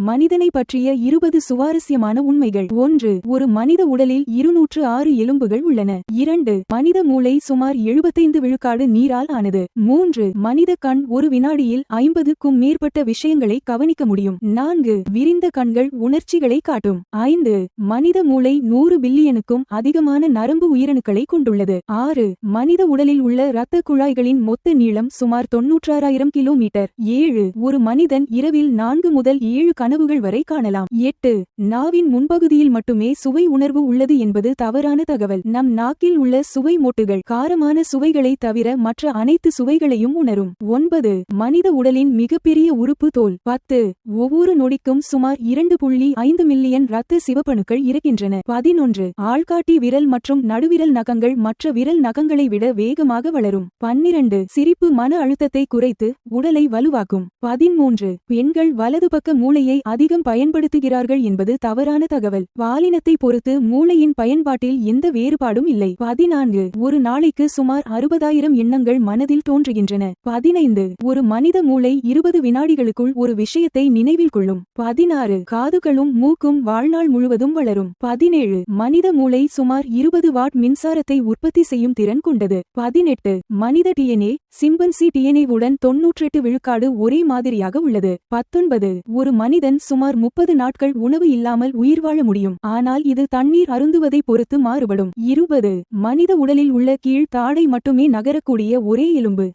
மனிதனை பற்றிய இருபது சுவாரஸ்யமான உண்மைகள். ஒன்று ஒரு மனித உடலில் இருநூற்று ஆறு எலும்புகள் உள்ளன. இரண்டு மனித மூளை சுமார் எழுபத்தைந்து விழுக்காடு நீரால் ஆனது. மூன்று மனித கண் ஒரு வினாடியில் ஐம்பதுக்கும் மேற்பட்ட விஷயங்களை கவனிக்க முடியும். நான்கு விரிந்த கண்கள் உணர்ச்சிகளை காட்டும். ஐந்து மனித மூளை நூறு பில்லியனுக்கும் அதிகமான நரம்பு உயிரணுக்களை கொண்டுள்ளது. ஆறு மனித உடலில் உள்ள இரத்த குழாய்களின் மொத்த நீளம் சுமார் தொன்னூற்றாறாயிரம் கிலோமீட்டர். ஏழு ஒரு மனிதன் இரவில் நான்கு முதல் ஏழு கண் கனவுகள் வரை காணலாம். எட்டு நாவின் முன்பகுதியில் மட்டுமே சுவை உணர்வு உள்ளது என்பது தவறான தகவல். நம் நாக்கில் உள்ள சுவை மொட்டுகள் காரமான சுவைகளை தவிர மற்ற அனைத்து சுவைகளையும் உணரும். ஒன்பது மனித உடலின் மிகப்பெரிய உறுப்பு தோல். பத்து ஒவ்வொரு நொடிக்கும் சுமார் இரண்டு புள்ளி ஐந்து மில்லியன் இரத்த சிவப்பணுக்கள் இருக்கின்றன. பதினொன்று ஆள்காட்டி விரல் மற்றும் நடுவிரல் நகங்கள் மற்ற விரல் நகங்களை விட வேகமாக வளரும். பன்னிரண்டு சிரிப்பு மன அழுத்தத்தை குறைத்து உடலை வலுவாக்கும். பதிமூன்று பெண்கள் வலது பக்க மூளையை அதிகம் பயன்படுத்துகிறார்கள் என்பது தவறான தகவல். பாலினத்தை பொறுத்து மூளையின் பயன்பாட்டில் எந்த வேறுபாடும் இல்லை. பதினான்கு. ஒரு நாளைக்கு சுமார் அறுபதாயிரம் எண்ணங்கள் மனதில் தோன்றுகின்றன. பதினைந்து. ஒரு மனித மூளை இருபது வினாடிகளுக்குள் ஒரு விஷயத்தை நினைவில் கொள்ளும். பதினாறு. காதுகளும் மூக்கும் வாழ்நாள் முழுவதும் வளரும். பதினேழு. மனித மூளை சுமார் இருபது வாட் மின்சாரத்தை உற்பத்தி செய்யும் திறன் கொண்டது. பதினெட்டு. மனித டிஎன்ஏ சிம்பன்சி டிஎன்ஏவுடன் தொன்னூற்றெட்டு விழுக்காடு ஒரே மாதிரியாக உள்ளது. பத்தொன்பது. ஒரு மனிதன் சுமார் முப்பது நாட்கள் உணவு இல்லாமல் உயிர் வாழ முடியும். ஆனால் இது தண்ணீர் அருந்துவதை பொறுத்து மாறுபடும். இருபது. மனித உடலில் உள்ள கீழ் தாடை மட்டுமே நகரக்கூடிய ஒரே எலும்பு.